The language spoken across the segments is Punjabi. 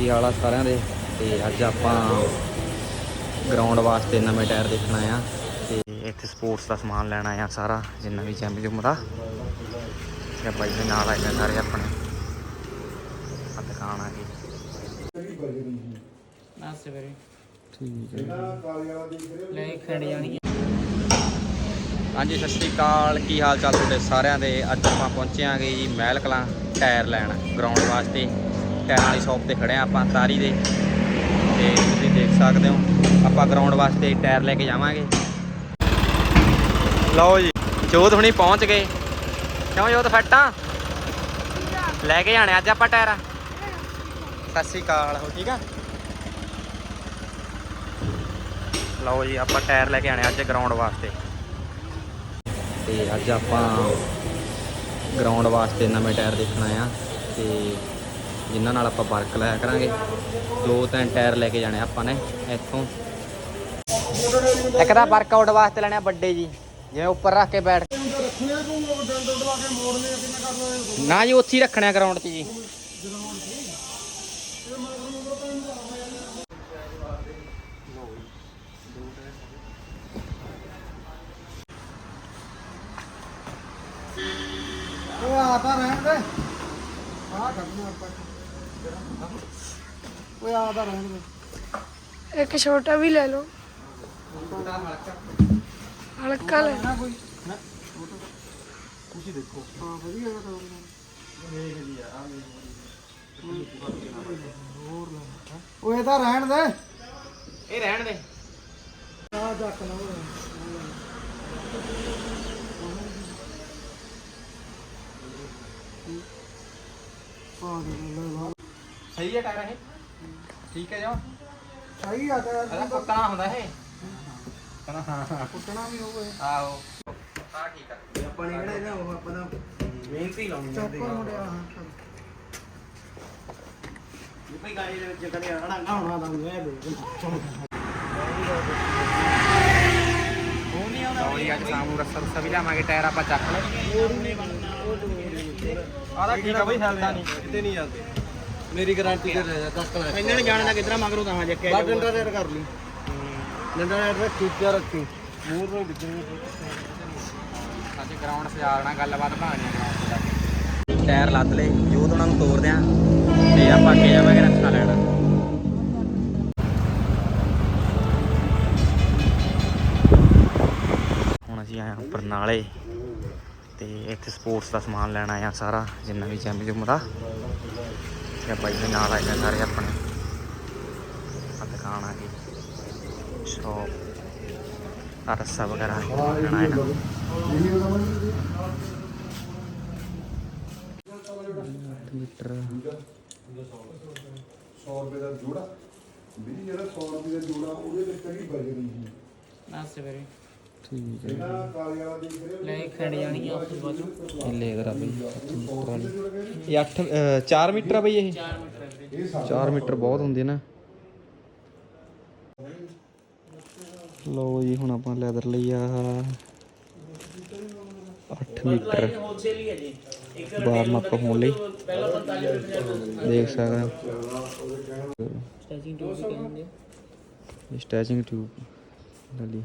ਕੀ ਹਾਲ ਆ ਸਾਰਿਆਂ ਦੇ? ਤੇ ਅੱਜ ਆਪਾਂ ਗਰਾਊਂਡ ਵਾਸਤੇ ਨਵੇਂ ਟਾਇਰ ਦੇਖਣ ਆਏ ਆ। ਤੇ ਇੱਥੇ ਸਪੋਰਟਸ ਦਾ ਸਮਾਨ ਲੈਣ ਆਏ ਆ ਸਾਰਾ ਜਿੰਨਾ ਵੀ ਚੈਂਪ ਜੁਮ ਦਾ। ਤੇ ਬਾਈ ਦੇ ਨਾਲ ਆਏ ਨੇ ਸਾਰੇ ਆਪਣੇ। ਆ ਦੁਕਾਨ ਆ ਗਈ ਬਸ ਵੀਰੇ ਠੀਕ ਹੈ। ਲੈ ਖੜ ਜਾਣੀ ਹਾਂਜੀ ਸਤਿ ਸ਼੍ਰੀ ਅਕਾਲ। ਕੀ ਹਾਲ ਚਾਲ ਤੁਹਾਡੇ ਸਾਰਿਆਂ ਦੇ? ਅੱਜ ਆਪਾਂ ਪਹੁੰਚੇ ਆਂਗੇ ਜੀ ਮਹਿਲ ਕਲਾਂ ਟਾਇਰ ਲੈਣ ਗਰਾਊਂਡ ਵਾਸਤੇ। ਟਾਇਰਾਂ ਵਾਲੀ ਸ਼ਾਪ ਤੇ ਖੜੇ ਆ ਆਪਾਂ, ਤਾਰੀ ਦੇ। ਤੇ ਤੁਸੀਂ ਦੇਖ ਸਕਦੇ ਹੋ, ਆਪਾਂ ਗਰਾਊਂਡ ਵਾਸਤੇ ਟਾਇਰ ਲੈ ਕੇ ਜਾਵਾਂਗੇ। ਲਓ ਜੀ, ਜੋਤ ਹੁਣੀ ਪਹੁੰਚ ਗਏ। ਕਿਉਂ ਜੋਤ, ਫੱਟਾਂ ਲੈ ਕੇ ਜਾਣੇ ਅੱਜ ਆਪਾਂ ਟਾਇਰ। ਸਤਿ ਸ਼੍ਰੀ ਅਕਾਲ, ਹੋ ਠੀਕ ਆ? ਲਓ ਜੀ, ਆਪਾਂ ਟਾਇਰ ਲੈ ਕੇ ਆਣੇ ਅੱਜ ਗਰਾਊਂਡ ਵਾਸਤੇ। ਤੇ ਅੱਜ ਆਪਾਂ ਗਰਾਊਂਡ ਵਾਸਤੇ ਨਵੇਂ ਟਾਇਰ ਦੇਖਣਾ ਆ ਤੇ ਜਿਨ੍ਹਾਂ ਨਾਲ ਆਪਾਂ ਵਰਕ ਲਾਇਆ ਕਰਾਂਗੇ। ਦੋ ਤਿੰਨ ਟਾਇਰ ਲੈ ਕੇ ਜਾਣੇ ਆਪਾਂ ਨੇ ਇੱਥੋਂ। ਇੱਕ ਤਾਂ ਵਰਕਆਊਟ ਵਾਸਤੇ ਲੈਣੇ ਵੱਡੇ ਜੀ। ਜਿਵੇਂ ਉੱਪਰ ਰੱਖ ਕੇ ਬੈਠ ਨਾ ਜੀ, ਉੱਥੇ ਹੀ ਰੱਖਣੇ ਗਰਾਊਂਡ 'ਚ ਜੀ। ਉਹ ਆ ਤਾਂ ਰਹਿਣ ਦੇ। ਆ ਕਰਨਾ ਆਪਾਂ। ਓਏ ਆ ਤਾਂ ਰਹਿਣ ਦੇ। ਇੱਕ ਛੋਟਾ ਵੀ ਲੈ ਲਓ। ਹਲਕਾ ਲੈ ਨਾ ਕੋਈ ਹੈ ਤੁਸੀਂ ਦੇਖੋ। ਹਾਂ ਵਧੀਆ ਹੈ ਤਾਂ। ਵੇਖ ਲਈ ਆ ਹੋਰ ਲੈ ਓਏ ਤਾਂ ਰਹਿਣ ਦੇ। ਇਹ ਰਹਿਣ ਦੇ। ਆ ਚੱਕ ਲਾ ਆ ਦੇ ਲੈ ਲਾ ਸਹੀ ਹੈ ਟਾਇਰ ਇਹ? ਠੀਕ ਹੈ ਜੋ ਸਹੀ ਆ ਤਾਂ ਇਹਦਾ ਕੁੱਟਣਾ ਹੁੰਦਾ ਇਹ? ਕਹਿੰਦਾ ਹਾਂ ਹਾਂ ਕੁੱਟਣਾ ਵੀ ਹੋਵੇ। ਆਹੋ। ਆ ਠੀਕ ਆ। ਆਪਾਂ ਨੇ ਕਿਹੜਾ ਇਹਦਾ ਉਹ ਆਪਾਂ ਦਾ ਮਿਹਨਤੀ ਲਾਉਣੀ ਚੱਪਲ ਮੁੜਿਆ ਹਾਂ ਇਹ ਭਾਈ ਗਾੜੀ ਦੇ ਵਿੱਚ ਕਦੇ ਆਣਾ ਗਾਉਣਾ ਦਾ ਮੈਂ ਲਓ ਜੀ ਅੱਜ ਸ਼ਾਮ ਨੂੰ ਰੱਸਾ ਰੁੱਸਾ ਵੀ ਲਿਆਵਾਂਗੇ ਟਾਇਰ ਆਪਾਂ ਚੱਕ ਲੈ ਆਦਾ ਠੀਕ ਆ ਬਈ ਹੈਲਦਾ ਨਹੀਂ। ਕਿਤੇ ਨਹੀਂ ਜਾਂਦੇ। ਮੇਰੀ ਗਾਰੰਟੀ ਤੇ ਰਹਿ ਜਾ ਤੱਕ ਲੈ ਇਹਨਾਂ ਨੇ ਜਾਣਦਾ ਕਿਧਰ ਮਗਰੋਂ ਤਾਂ ਜੇ ਬਾ ਡੰਡਾ ਰੇਡ ਕਰ ਲਈ। ਡੰਡਾ ਰੇਡ ਰੱਖੀ। ਪਿਆ ਰੱਖੀ ਮੂਰ ਨੂੰ ਡਿੱਗਣੀ ਅੱਜ ਗਰਾਊਂਡ ਸਜਾਲਣਾ ਗੱਲਬਾਤ ਜਾ ਕੇ। ਟਾਇਰ ਲੱਦ ਲੈ ਜੋਤ ਉਹਨਾਂ ਨੂੰ ਤੋੜਦੇ ਆ ਤੇ ਆਪਾਂ ਅੱਗੇ ਜਾਵਾਂਗੇ ਰੱਖਾ ਲੈਣ। ਹੁਣ ਅਸੀਂ ਆਏ ਹਾਂ ਬਰਨਾਲੇ ਤੇ ਇੱਥੇ ਸਪੋਰਟਸ ਦਾ ਸਮਾਨ ਲੈਣ ਆ ਸਾਰਾ ਜਿੰਨਾ ਵੀ ਜਿਮ ਜੁਮ ਦਾ। ਤੇ ਬਾਈ ਦੇ ਨਾਲ ਆਏ ਨੇ ਸਾਰੇ ਆਪਣੇ। ਆ ਦੁਕਾਨ ਆ ਗਈ ਸ਼ੌਪ ਆ ਰੱਸਾ ਵਗੈਰਾ ਲੈਣ ਆਏ ਨਾ ਮੀਟਰ। 100 ਰੁਪਏ ਦਾ ਜੋੜਾ। ਵੀ ਜਿਹੜਾ 100 ਰੁਪਏ ਦਾ ਜੋੜਾ ਉਹਦੇ ਵਿੱਚ ਕਰੀ ਬਜਰੀ ਸੀ? ਬਸ ਵੀਰੇ ਠੀਕ ਹੈ। ਇਹਨਾਂ ਕਾਲੇ ਵਾਲਾ ਦੇਖ ਰਹੇ ਲੈ ਖੜ ਜਾਣੀ ਆ ਉਸ ਬਾਅਦ ਇਹ ਲੇਜ਼ਰ ਆ ਬਈ ਮੀਟਰ ਵਾਲੀ ਇਹ 8 4 ਮੀਟਰ ਆ ਬਈ ਇਹ? 4 ਮੀਟਰ ਵੀਰੇ। ਇਹ 4 ਮੀਟਰ ਬਹੁਤ ਹੁੰਦੇ ਨਾ। ਲਓ ਜੀ ਹੁਣ ਆਪਾਂ ਲੈਦਰ ਲਈ ਆ। 8 ਮੀਟਰ। ਬਾਹਰ ਨੱਪ ਹੋਣ ਲਈ। ਪਹਿਲਾਂ 45 ਰੁਪਏ ਦੇਖ ਸਕਦੇ। ਹੋ ਸਟੈਚਿੰਗ ਵੀ ਕਹਿੰਦੇ ਸਟੈਚਿੰਗ ਟਿਊਬ ਲਈ।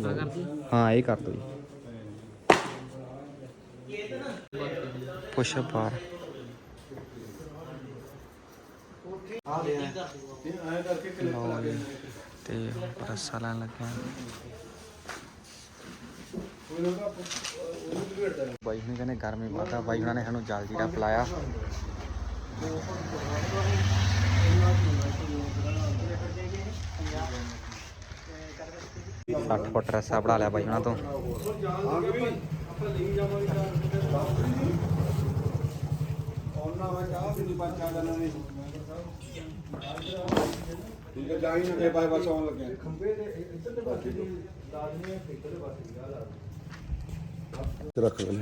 ਆ ਕਰਦੀ ਹਾਂ, ਇਹ ਕਰ ਦੋ ਜੀ। ਪੁਸ਼ ਅਪ ਬਾਰ ਲਓ ਜੀ, ਤੇ ਰੱਸਾ ਲੈਣ ਲੱਗਿਆ ਬਾਈ ਨੇ ਕਹਿੰਦੇ ਗਰਮੀ ਵਾਦਾ ਬਾਈ ਉਹਨਾਂ ਨੇ ਸਾਨੂੰ ਜਲ ਜੀਰਾ ਪਿਲਾਇਆ। ਅੱਠ ਫੁੱਟ ਰੱਸਾ ਬਣਾ ਲਿਆ ਬਾਈ ਉਹਨਾਂ ਤੋਂ। ਰੱਖ ਲੈ।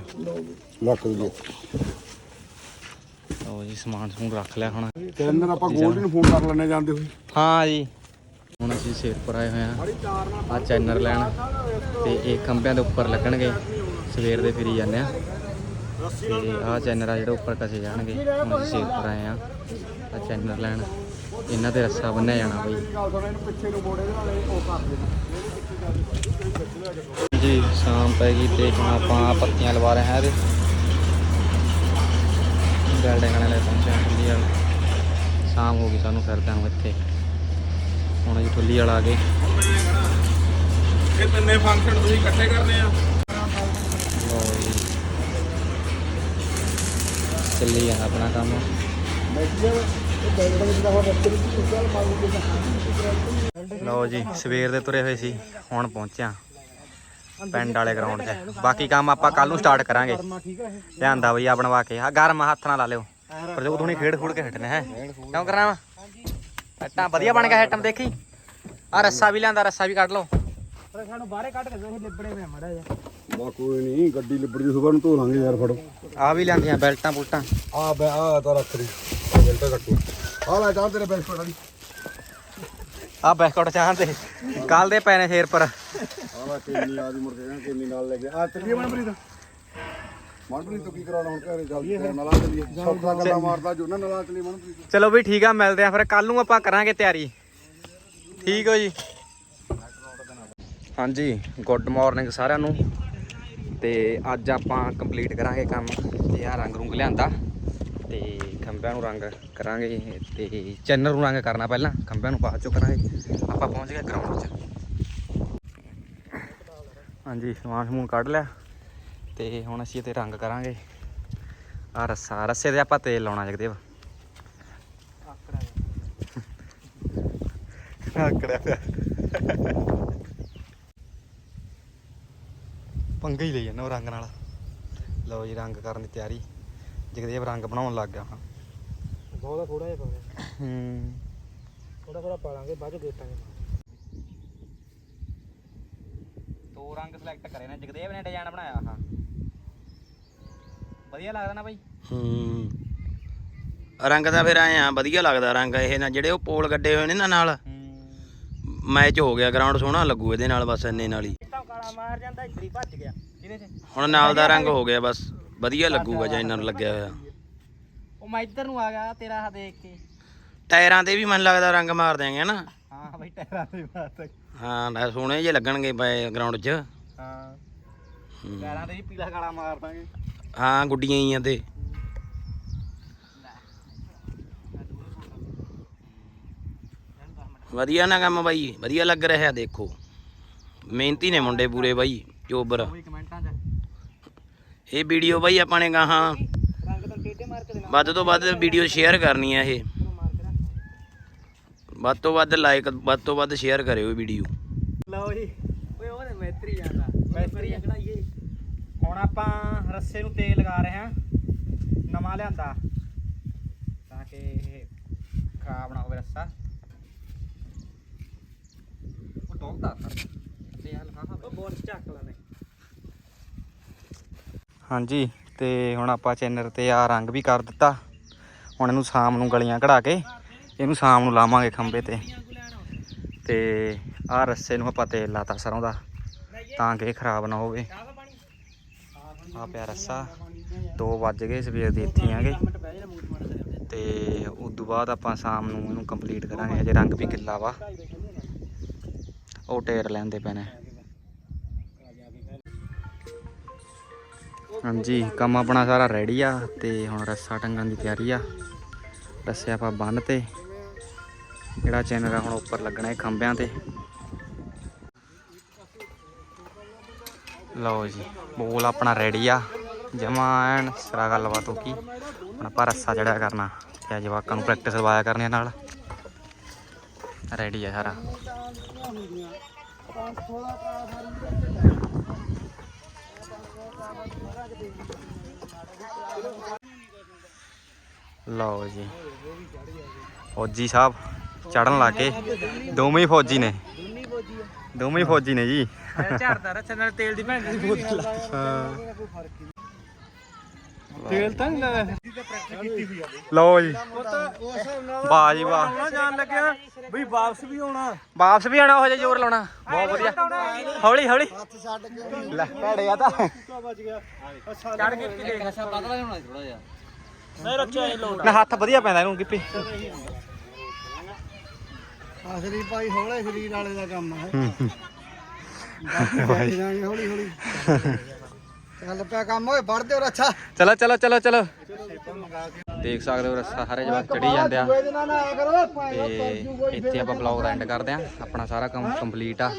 ਲੱਖ ਦੇ ਲਓ ਜੀ ਸਮਾਨ ਰੱਖ ਲਿਆ ਹੁਣ। ਤਿੰਨ ਜਾਂਦੇ ਹੋਈ ਹਾਂ ਜੀ। ਹੁਣ ਅਸੀਂ ਸ਼ੇਰਪੁਰ ਆਏ ਹੋਏ ਆ ਆ ਚੈਨਰ ਲੈਣ ਤੇ ਇਹ ਖੰਭਿਆਂ ਦੇ ਉੱਪਰ ਲੱਗਣਗੇ। ਸਵੇਰ ਦੇ ਫਿਰੀ ਜਾਂਦੇ ਆ ਤੇ ਆਹ ਚੈਨਲ ਆ ਜਿਹੜਾ ਉੱਪਰ ਕਸੇ ਜਾਣਗੇ। ਹੁਣ ਅਸੀਂ ਸੇਵ ਆਏ ਆ ਆ ਚੈਨਲ ਲੈਣ। ਇਹਨਾਂ ਤੇ ਰੱਸਾ ਬੰਨਿਆ ਜਾਣਾ ਬਈ। ਜੀ, ਸ਼ਾਮ ਪੈ ਗਈ ਤੇ ਹੁਣ ਆਪਾਂ ਪੱਤੀਆਂ ਲਵਾ ਰਹੇ ਹਾਂ ਇਹਦੇ। ਬਿਲਡਿੰਗ ਵਾਲੇ ਪਹੁੰਚੇ ਸ਼ਾਮ ਹੋ ਗਈ ਸਾਨੂੰ ਫਿਰਦਿਆਂ ਨੂੰ ਇੱਥੇ। ਹੁਣ ਜੀ ਠੁੱਲੀ ਵਾਲਾ ਆ ਗਏ। ਇਹ ਤਿੰਨੇ ਫੰਕਸ਼ਨ ਤੁਸੀਂ ਇਕੱਠੇ ਕਰਨੇ ਆ। ਲਓ ਜੀ। ਚੱਲੀ ਜਾਂਦਾ ਆਪਣਾ ਕੰਮ। ਲਓ ਜੀ ਸਵੇਰ ਦੇ ਤੁਰੇ ਹੋਏ ਸੀ ਹੁਣ ਪਹੁੰਚਿਆ। ਪਿੰਡ ਵਾਲੇ ਗਰਾਊਂਡ 'ਚ। ਬਾਕੀ ਕੰਮ ਆਪਾਂ ਕੱਲ ਨੂੰ ਸਟਾਰਟ ਕਰਾਂਗੇ। ਲਿਆਂਦਾ ਬਈ ਆ ਬਣਵਾ ਕੇ। ਆ ਗਰਮ ਹੱਥ ਨਾਲ ਲਾ ਲਿਓ। ਪਰ ਜੋ ਤੁਣੀ ਖੇਡ ਖੂੜ ਕੇ ਹਟਨੇ ਹੈ। ਕਿਉਂ ਕਰਨਾ ਹੱਟਾਂ ਵਧੀਆ ਬਣ ਗਿਆ ਹੱਟਮ ਦੇਖੀ। ਆ ਰੱਸਾ ਵੀ ਲਿਆਂਦਾ ਰੱਸਾ ਵੀ ਕੱਢ ਲਓ। ਪਰ ਸਾਨੂੰ ਬਾਹਰੇ ਕੱਢ ਕੇ ਦੋ ਲਿਬੜੇ ਹੋਏ ਮੜਾ ਜਾ ਬਾ ਕੋਈ ਨਹੀਂ ਗੱਡੀ ਲਿਬੜੀ ਸੁਬਾਹ ਨੂੰ ਧੋ ਲਾਂਗੇ ਯਾਰ ਫੜੋ। ਆ ਵੀ ਲਿਆਂਦੀਆਂ ਬੈਲਟਾਂ ਬੁਲਟਾਂ। ਆ ਬੈ ਆ ਤਾਂ ਰੱਖ ਲਈ ਬੈਲਟਾ ਕੱਟੂ ਆ ਲੈ ਚਾਹ ਤੇਰੇ ਬੈਸਟ ਵਾਲੀ। ਆ ਬੈਕਆਊਟ ਚਾਹਾਂ ਤੇ ਕੱਲ ਦੇ ਪਏ ਨੇ ਸ਼ੇਰ ਪਰ। ਆ ਲੈ ਕਿੰਨੀ ਆਦੀ ਮੁੜ ਕੇ ਕਿੰਨੀ ਨਾਲ ਲੈ ਗਿਆ ਆ ਚੱਲੀਏ ਮਨਪ੍ਰੀਤ ਮਨਪ੍ਰੀਤ ਤੋਂ ਕੀ ਕਰਾਉਣਾ ਹੁਣ ਘਰੇ ਜਲਦੀ ਤੇਰੇ ਨਾਲ ਆ ਚੱਲੀਏ ਸੌਖਾ ਗੱਲਾਂ ਮਾਰਦਾ ਜੋ ਨਾ ਨਾਲ ਆ ਚੱਲੀਏ ਮਨਪ੍ਰੀਤ ਚਲੋ ਵੀ ਠੀਕ ਆ ਮਿਲਦੇ ਆ ਫਿਰ। ਕੱਲ ਨੂੰ ਆਪਾਂ ਕਰਾਂਗੇ ਤਿਆਰੀ। ਠੀਕ ਹੋ ਜੀ? ਹਾਂਜੀ ਗੁੱਡ ਮਾਰਨਿੰਗ ਸਾਰਿਆਂ ਨੂੰ। ਤੇ ਅੱਜ ਆਪਾਂ ਕੰਪਲੀਟ ਕਰਾਂਗੇ ਕੰਮ ਤੇ ਆ ਰੰਗ ਰੁੰਗ ਲਿਆਂਦਾ। ਤੇ ਖੰਭਿਆਂ ਨੂੰ ਰੰਗ ਕਰਾਂਗੇ ਤੇ ਚੈਨਲ ਨੂੰ ਰੰਗ ਕਰਨਾ ਪਹਿਲਾਂ। ਖੰਭਿਆਂ ਨੂੰ ਬਾਅਦ ਚੋਂ ਕਰਾਂਗੇ। ਆਪਾਂ ਪਹੁੰਚ ਗਏ ਗਰਾਊਂਡ 'ਚ। ਹਾਂਜੀ ਸਮਾਨ ਸਮੂਨ ਕੱਢ ਲਿਆ। ਤੇ ਹੁਣ ਅਸੀਂ ਤੇ ਰੰਗ ਕਰਾਂਗੇ। ਆ ਰੱਸਾ ਰੱਸੇ ਤੇ ਆਪਾਂ ਤੇਲ ਲਾਉਣਾ ਜਗਦੇਵ। ਆਕੜਿਆ ਪਿਆ। ਪੰਗਾ ਹੀ ਲਈ ਜਾਂਦਾ ਉਹ ਰੰਗ ਨਾਲ। ਲਓ ਜੀ ਰੰਗ ਕਰਨ ਦੀ ਤਿਆਰੀ। ਜਗਦੇਵ ਰੰਗ ਬਣਾਉਣ ਲੱਗ ਗਿਆ ਹੁਣ। ਬਹੁਤ ਥੋੜਾ ਜਿਹਾ ਪਾਉਂਦੇ ਹੂੰ। ਥੋੜਾ ਥੋੜਾ ਪਾ ਲਾਂਗੇ ਬਾਅਦ ਚ ਦੇਖਾਂਗੇ ਦੋ ਰੰਗ ਸਿਲੈਕਟ ਕਰੇ ਨੇ। ਜਗਦੇਵ ਨੇ ਡਿਜ਼ਾਈਨ ਬਣਾਇਆ ਹਾਂ ਵਧੀਆ ਲੱਗਦਾ ਨਾ ਬਾਈ? ਹੂੰ। ਰੰਗ ਤਾਂ ਫਿਰ ਆਏ ਆ ਵਧੀਆ ਲੱਗਦਾ ਰੰਗ ਇਹ ਨਾ ਜਿਹੜੇ ਉਹ ਪੋਲ ਗੱਡੇ ਹੋਏ ਨੇ ਨਾ ਨਾਲ। ਮੈਚ ਹੋ ਗਿਆ ਗਰਾਊਂਡ ਸੋਹਣਾ ਲੱਗੂ ਇਹਦੇ ਨਾਲ ਬਸ ਇੰਨੇ ਨਾਲ ਹੀ। ਤਾਂ ਕਾਲਾ ਮਾਰ ਜਾਂਦਾ ਇੱਧਰ ਹੀ ਭੱਜ ਗਿਆ। ਕਿਹਦੇ 'ਚ? ਹੁਣ ਨਾਲ ਦਾ ਰੰਗ ਹੋ ਗਿਆ ਬਸ ਵਧੀਆ ਲੱਗੂਗਾ ਜਾਂ ਇਹਨਾਂ ਨੂੰ ਲੱਗਿਆ ਹੋਇਆ। ਉਹ ਮੈਂ ਇੱਧਰ ਨੂੰ ਆ ਗਿਆ ਤੇਰਾ ਹਾ ਦੇਖ ਕੇ। ਟਾਇਰਾਂ ਤੇ ਵੀ ਮੈਨੂੰ ਲੱਗਦਾ ਰੰਗ ਮਾਰ ਦਿਆਂਗੇ ਨਾ ਹਾਂ ਬਾਈ ਟਾਇਰਾਂ ਤੇ ਮਾਰਦਾ ਹਾਂ ਨਾ ਸੋਹਣੇ ਜੇ ਲੱਗਣਗੇ ਪਏ ਗਰਾਊਂਡ 'ਚ। ਹੂੰ। ਟਾਇਰਾਂ ਤੇ ਵੀ ਪੀਲਾ ਕਾਲਾ ਮਾਰ ਦਾਂਗੇ। ਹਾਂ ਗੁੱਡੀਆਂ ਹੀ ਆ ਤੇ। ਵਧੀਆ ਨਾ ਕੰਮ ਬਾਈ ਵਧੀਆ ਲੱਗ ਰਿਹਾ ਦੇਖੋ। ਮਿਹਨਤੀ ਨੇ ਮੁੰਡੇ ਪੂਰੇ ਬਾਈ ਚੋਬਰ। ਇਹ ਵੀਡੀਓ ਬਾਈ ਆਪਾਂ ਨੇ ਗਾਹਾਂ ਵੱਧ ਤੋਂ ਵੱਧ ਵੀਡੀਓ ਸ਼ੇਅਰ ਕਰਨੀ ਆ ਇਹ। ਵੱਧ ਤੋਂ ਵੱਧ ਲਾਈਕ ਵੱਧ ਤੋਂ ਵੱਧ ਸ਼ੇਅਰ ਕਰਿਓ ਵੀਡੀਓ। ਲਓ ਜੀ ਓਏ ਉਹ ਮੈਤਰੀ ਜਾਂਦਾ ਮੈਤਰੀ ਚੜਾਈਏ ਹੁਣ ਆਪਾਂ ਰੱਸੇ ਨੂੰ ਤੇਲ ਲਗਾ ਰਹੇ ਹਾਂ। ਨਵਾਂ ਲਿਆਂਦਾ। ਤਾਂ ਕਿ ਇਹ ਖਰਾਬ ਨਾ ਹੋਵੇ ਰੱਸਾ। ਉਹ ਡੋਲਦਾ ਸਰ ਤੇ ਹਾਲ ਹਾਂ ਹਾਂ ਉਹ ਬੋਲ ਚੱਕ ਲੈਣੇ। ਹਾਂਜੀ ਤੇ ਹੁਣ ਆਪਾਂ ਚੈਨਲ ਤੇ ਆ ਰੰਗ ਵੀ ਕਰ ਦਿੱਤਾ। ਹੁਣ ਇਹਨੂੰ ਸ਼ਾਮ ਨੂੰ ਗਲੀਆਂ ਕਢਾ ਕੇ ਇਹਨੂੰ ਸ਼ਾਮ ਨੂੰ ਲਾਵਾਂਗੇ ਖੰਬੇ ਤੇ। ਤੇ ਆ ਰੱਸੇ ਨੂੰ ਆਪਾਂ ਤੇਲ ਲਾਤਾ ਸਰੋਂ ਦਾ ਤਾਂ ਕਿ ਇਹ ਖਰਾਬ ਨਾ ਹੋਵੇ। ਆ ਪਿਆ ਰੱਸਾ 2 ਵੱਜ ਗਏ ਸਵੇਰ ਦੇ, ਇੱਥੇ ਆਂਗੇ। ਮਿੰਟ ਬਹਿ ਜਾ ਤੇ ਉਸ ਤੋਂ ਬਾਅਦ ਆਪਾਂ ਸ਼ਾਮ ਨੂੰ ਇਹਨੂੰ ਕੰਪਲੀਟ ਕਰਾਂਗੇ। ਅਜੇ ਰੰਗ ਵੀ ਗਿੱਲਾ ਵਾ। ਉਹ ਟੇਰ ਲੈਂਦੇ ਪੈਣੇ ਹਾਂਜੀ, ਕੰਮ ਆਪਣਾ ਸਾਰਾ ਰੈਡੀ ਆ ਤੇ ਹੁਣ ਰੱਸਾ ਟੰਗਣ ਦੀ ਤਿਆਰੀ ਆ। ਰੱਸੇ ਆਪਾਂ ਬੰਨ ਤੇ। ਜਿਹੜਾ ਚੈਨਲ ਆ, ਹੁਣ ਉੱਪਰ ਲੱਗਣਾ ਹੈ ਖੰਭਿਆਂ ਤੇ। ਲਓ ਜੀ, ਬੋਲ ਆਪਣਾ ਰੈਡੀ ਆ। ਜਮਾ ਐਨ ਸਰਾ ਗੱਲਬਾਤ ਹੋ ਗਈ। ਹੁਣ ਆਪਾਂ ਰੱਸਾ ਚੜਿਆ ਕਰਨਾ। ਤੇ ਜਵਾਕਾਂ ਨੂੰ ਪ੍ਰੈਕਟਿਸ ਕਰਵਾਇਆ ਕਰਨੀ ਨਾਲ। ਰੈਡੀ ਆ ਸਾਰਾ। ਲਓ ਜੀ। ਫੌਜੀ ਸਾਹਿਬ ਚੜਨ ਲੱਗੇ। ਦੋਵੇਂ ਹੀ ਫੌਜੀ ਨੇ। ਦੋਵੇਂ ਹੀ ਫੌਜੀ ਨੇ ਜੀ। ਝੜਦਾ ਰੱਛਾ ਨਾਲ ਤੇਲ ਦੀ ਭੈਣ ਦੀ ਬੋਤਲ ਹਾਂ। ਤੇਲ ਤਾਂ ਨਹੀਂ ਲਾਇਆ। ਕੀਤੀ ਹੋਈ ਆ ਲਓ ਜੀ। ਵਾਹ ਜੀ ਵਾਹ। ਆਉਣਾ ਜਾਣ ਲੱਗਿਆ ਬਈ ਵਾਪਸ ਵੀ ਆਉਣਾ। ਵਾਪਸ ਵੀ ਆਣਾ ਉਹ ਜੇ ਜ਼ੋਰ ਲਾਉਣਾ। ਬਹੁਤ ਵਧੀਆ। ਹੌਲੀ ਹੌਲੀ। ਲੈ ਭੈੜੇ ਆ ਤਾਂ। ਬਚ ਗਿਆ। ਚੜ ਕੇ ਕੀ ਦੇਖ ਅੱਛਾ ਪਤਲਾ ਹੋਣਾ ਥੋੜਾ ਜਿਹਾ। ਨਹੀਂ ਰੱਖਿਆ ਇਹ ਲੋਟ ਨਾ ਹੱਥ ਵਧੀਆ ਪੈਂਦਾ ਇਹਨੂੰ ਗਿੱਪੀ। ਆਖਰੀ ਭਾਈ ਹੌਲੇ ਸਰੀਰ ਵਾਲੇ ਦਾ ਕੰਮ ਹੈ। ਬਾਕੀ ਜਾਣੀ ਹੌਲੀ ਹੌਲੀ। ਚੱਲ ਪਿਆ ਕੰਮ ਓਏ ਵੜਦੇ ਹੋ ਅੱਛਾ ਚਲੋ ਚਲੋ ਚਲੋ ਚਲੋ। ਦੇਖ ਸਕਦੇ ਹੋ ਰੱਸਾ ਸਾਰੇ ਜਵਾਕ ਚੜੀ ਜਾਂਦੇ ਆ। ਤੇ ਇੱਥੇ ਆਪਾਂ ਬਲੌਗ ਦਾ ਐਂਡ ਕਰਦੇ ਆ। ਆਪਣਾ ਸਾਰਾ ਕੰਮ ਕੰਪਲੀਟ ਆ।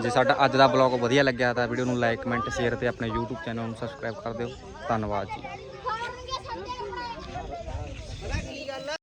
ਜੇ ਸਾਡਾ ਅੱਜ ਦਾ ਬਲੌਗ ਵਧੀਆ ਲੱਗਿਆ ਤਾਂ ਵੀਡੀਓ ਨੂੰ ਲਾਈਕ ਕਮੈਂਟ ਸ਼ੇਅਰ ਤੇ ਆਪਣੇ YouTube ਚੈਨਲ ਨੂੰ ਸਬਸਕ੍ਰਾਈਬ ਕਰ ਦਿਓ। ਧੰਨਵਾਦ ਜੀ।